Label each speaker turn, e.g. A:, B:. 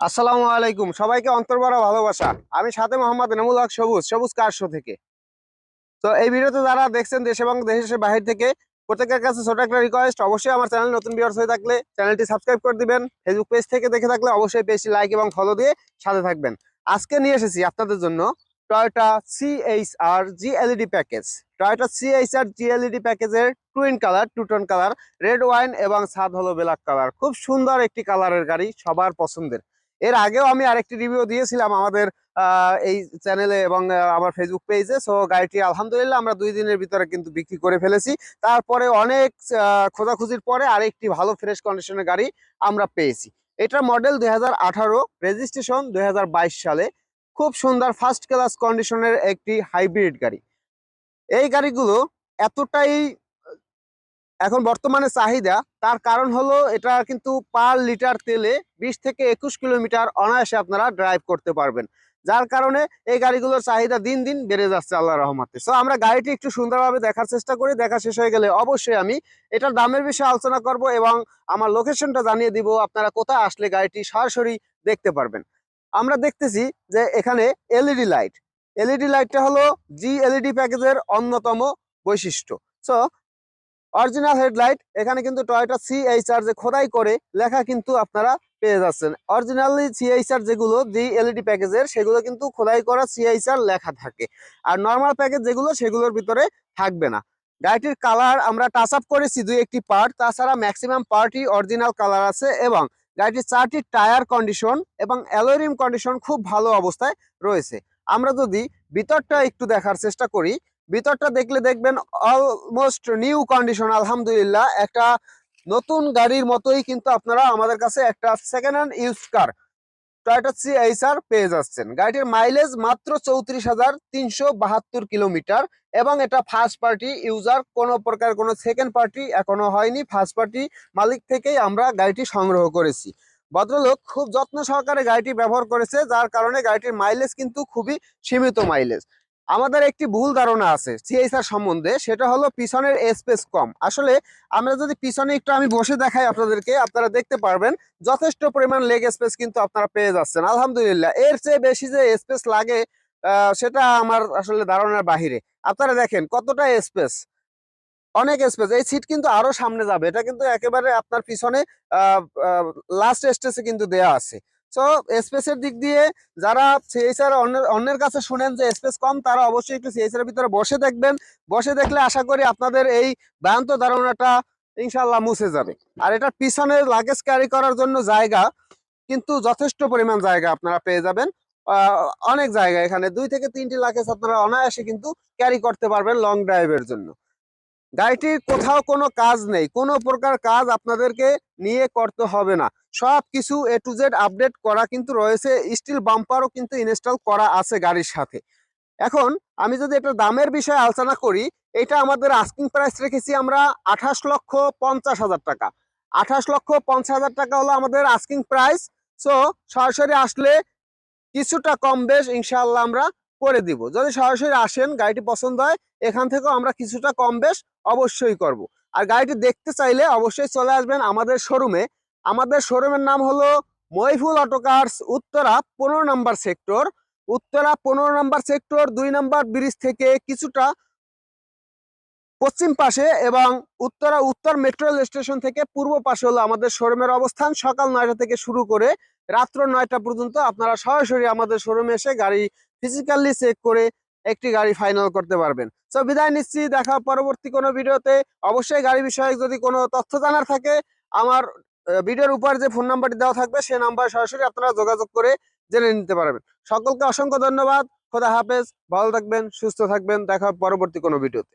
A: আসসালামু আলাইকুম। সবাইকে অন্তর্বরা ভালোবাসা। আমি সাথে মোহাম্মদ এনামুল হক সবুজ। সবুজ কারশো থেকে? তো এই ভিডিওতে যারা দেখছেন দেশ এবং দেশের বাহির থেকে, প্রত্যেকের কাছে ছোট একটা রিকোয়েস্ট অবশ্যই আমার চ্যানেল নতুন ভিউয়ার্স হয়ে থাকলে চ্যানেলটি সাবস্ক্রাইব করে দিবেন। ফেসবুক পেজ থেকে দেখে থাকলে অবশ্যই পেজটি লাইক এবং ফলো দিয়ে সাথে থাকবেন। আজকে নিয়ে এসেছি আপনাদের জন্য Toyota G LED package Toyota CHR G LED প্যাকেজের twin colour two tone colour red wine এবং সাদ হলো ব্ল্যাক কালার খুব সুন্দর একটি কালারের গাড়ি, সবার পছন্দের। এর আগেও আমি আরেকটি রিভিউ দিয়েছিলাম আমাদের এই চ্যানেলে এবং আমার ফেসবুক পেজে সো গাড়িটি আলহামদুলিল্লাহ আমরা দুই দিনের ভিতরে কিন্তু বিক্রি করে ফেলেছি। তারপরে অনেক খোঁজাখুঁজির পরে আরেকটি ভালো ফ্রেশ কন্ডিশনের গাড়ি আমরা পেয়েছি। এটার মডেল দুই হাজার আঠারো রেজিস্ট্রেশন দুই হাজার বাইশ সালে। খুব সুন্দর ফার্স্ট ক্লাস কন্ডিশনের একটি হাইব্রিড গাড়ি। এই গাড়িগুলো এতটাই এখন বর্তমানে চাহিদা, তার কারণ হলো এটা কিন্তু পার লিটার তেলে বিশ থেকে একুশ কিলোমিটার অনায়াসে আপনারা ড্রাইভ করতে পারবেন। যার কারণে এই গাড়িগুলোর চাহিদা দিন দিন বেড়ে যাচ্ছে আল্লাহ রহমতে। সো আমরা গাড়িটি একটু সুন্দরভাবে দেখার চেষ্টা করি, দেখা শেষ হয়ে গেলে অবশ্যই আমি এটার দামের বিষয়ে আলোচনা করব এবং আমার লোকেশনটা জানিয়ে দিব, আপনারা কোথায় আসলে গাড়িটি সরাসরি দেখতে পারবেন। আমরা দেখতেছি যে এখানে এলইডি লাইট। এলইডি লাইটটা হলো জি এলইডি প্যাকেজের অন্যতম বৈশিষ্ট্য। সো অরিজিনাল হেডলাইট এখানে কিন্তু টয়োটা সিএইচআর যে খোদাই করে, লেখা কিন্তু আপনারা পেয়ে যাচ্ছেন। অরিজিনালি সিএইচআর যেগুলো জি এলইডি প্যাকেজের সেগুলো কিন্তু খোদাই করা সিএইচআর লেখা থাকে। আর নর্মাল প্যাকেজ যেগুলো, সেগুলোর ভিতরে থাকবে না। গাড়িটির কালার আমরা টাচ আপ করেছি দুই একটি পার্ট তাছাড়া ম্যাক্সিমাম পার্টই অরিজিনাল কালার আছে এবং গাড়িটির চারটি টায়ার কন্ডিশন এবং অ্যালোরিম কন্ডিশন খুব ভালো অবস্থায় রয়েছে। আমরা যদি ভিতরটা একটু দেখার চেষ্টা করি ভিতরটা দেখলে দেখবেন অলমোস্ট নিউ কন্ডিশন আলহামদুলিল্লাহ। একটা নতুন গাড়ির মতোই কিন্তু আপনারা আমাদের কাছে একটা second hand use car Toyota C HR পেয়ে যাচ্ছেন। গাড়িটির মাইলেজ মাত্র চৌত্রিশ হাজার তিনশো বাহাত্তর কিলোমিটার এবং এটা ফার্স্ট পার্টি ইউজার কোনো প্রকার কোনো সেকেন্ড পার্টি এখনও হয়নি। ফার্স্ট পার্টি মালিক থেকেই আমরা গাড়িটি সংগ্রহ করেছি। ভদ্রলোক খুব যত্ন সহকারে গাড়িটি ব্যবহার করেছে, যার কারণে গাড়িটির মাইলেজ কিন্তু খুবই সীমিত মাইলেজ আমাদের একটি ভুল ধারণা আছে সিএইচআর সম্বন্ধে, সেটা হলো পিছনের স্পেস কম। আসলে আমরা যদি পিছনে একটু আমি বসে দেখাই আপনাদেরকে, আপনারা দেখতে পারবেন, যথেষ্ট পরিমাণ লেগ স্পেস কিন্তু আপনারা পেয়ে যাচ্ছেন। আলহামদুলিল্লাহ, এর চেয়ে বেশি যে স্পেস লাগে সেটা আমার আসলে ধারণার বাহিরে। আপনারা দেখেন কতটা স্পেস অনেক স্পেস এই সিট কিন্তু আরও সামনে যাবে। এটা কিন্তু একেবারে আপনার পিছনে লাস্ট স্টেজে কিন্তু দেয়া আছে। সো স্পেসের দিক দিয়ে যারা সিএইচআর অন্যের অন্যের কাছে শুনেন যে স্পেস কম, তারা অবশ্যই একটু সিএইচআর ভিতরে বসে দেখবেন। বসে দেখলে আশা করি আপনাদের এই ভ্রান্ত ধারণাটা ইনশাল্লাহ মুছে যাবে। আর এটা পিছনে লাগেজ ক্যারি করার জন্য জায়গা কিন্তু যথেষ্ট পরিমাণ জায়গা আপনারা পেয়ে যাবেন। অনেক জায়গা। এখানে দুই থেকে তিনটি লাগেজ আপনারা অনায়াসে কিন্তু ক্যারি করতে পারবেন লং ড্রাইভের জন্য। গাড়িটির কোথাও কোনো কাজ নেই, কোনো প্রকার কাজ আপনাদেরকে নিয়ে করতে হবে না। সব কিছু এ টু জেড আপডেট করা কিন্তু রয়েছে স্টিল বাম্পারও কিন্তু ইনস্টল করা আছে গাড়ির সাথে। এখন আমি যদি এটা দামের বিষয়ে আলোচনা করি, এটা আমাদের আস্কিং প্রাইস রেখেছি আমরা আঠাশ লক্ষ পঞ্চাশ হাজার টাকা। আঠাশ লক্ষ পঞ্চাশ হাজার টাকা হলো আমাদের আস্কিং প্রাইস সো সরাসরি আসলে কিছুটা কম বেশ ইনশাল্লাহ আমরা করে দিব। যদি সরাসরি আসেন, গাড়িটি পছন্দ হয়, এখান থেকেও আমরা কিছুটা কম বেশ অবশ্যই করব। আর গাড়িটি দেখতে চাইলে অবশ্যই চলে আসবেন আমাদের শোরুমে আমাদের শোরুমের নাম হলো মহিফুল অটো কার্স, উত্তরা পনেরো নাম্বার সেক্টর। উত্তরা পনেরো নাম্বার সেক্টর, দুই নাম্বার ব্রিজ থেকে কিছুটা পশ্চিম পাশে এবং উত্তরা উত্তর মেট্রো রেল স্টেশন থেকে পূর্ব পাশে হলো আমাদের শোরুমের অবস্থান। সকাল নয়টা থেকে শুরু করে রাত্র নয়টা পর্যন্ত আপনারা সরাসরি আমাদের শোরুমে এসে গাড়ি ফিজিক্যালি চেক করে একটি গাড়ি ফাইনাল করতে পারবেন। তো বিদায় নিচ্ছি, দেখা পরবর্তী কোনো ভিডিওতে। অবশ্যই গাড়ি বিষয়ে যদি কোনো তথ্য জানার থাকে, আমার ভিডিওর উপর যে ফোন নাম্বারটি দেওয়া থাকবে সেই নাম্বার সরাসরি আপনারা যোগাযোগ করে জেনে নিতে পারবেন। সকলকে অসংখ্য ধন্যবাদ। খোদা হাফেজ। ভালো থাকবেন, সুস্থ থাকবেন। দেখা পরবর্তী কোনো ভিডিওতে।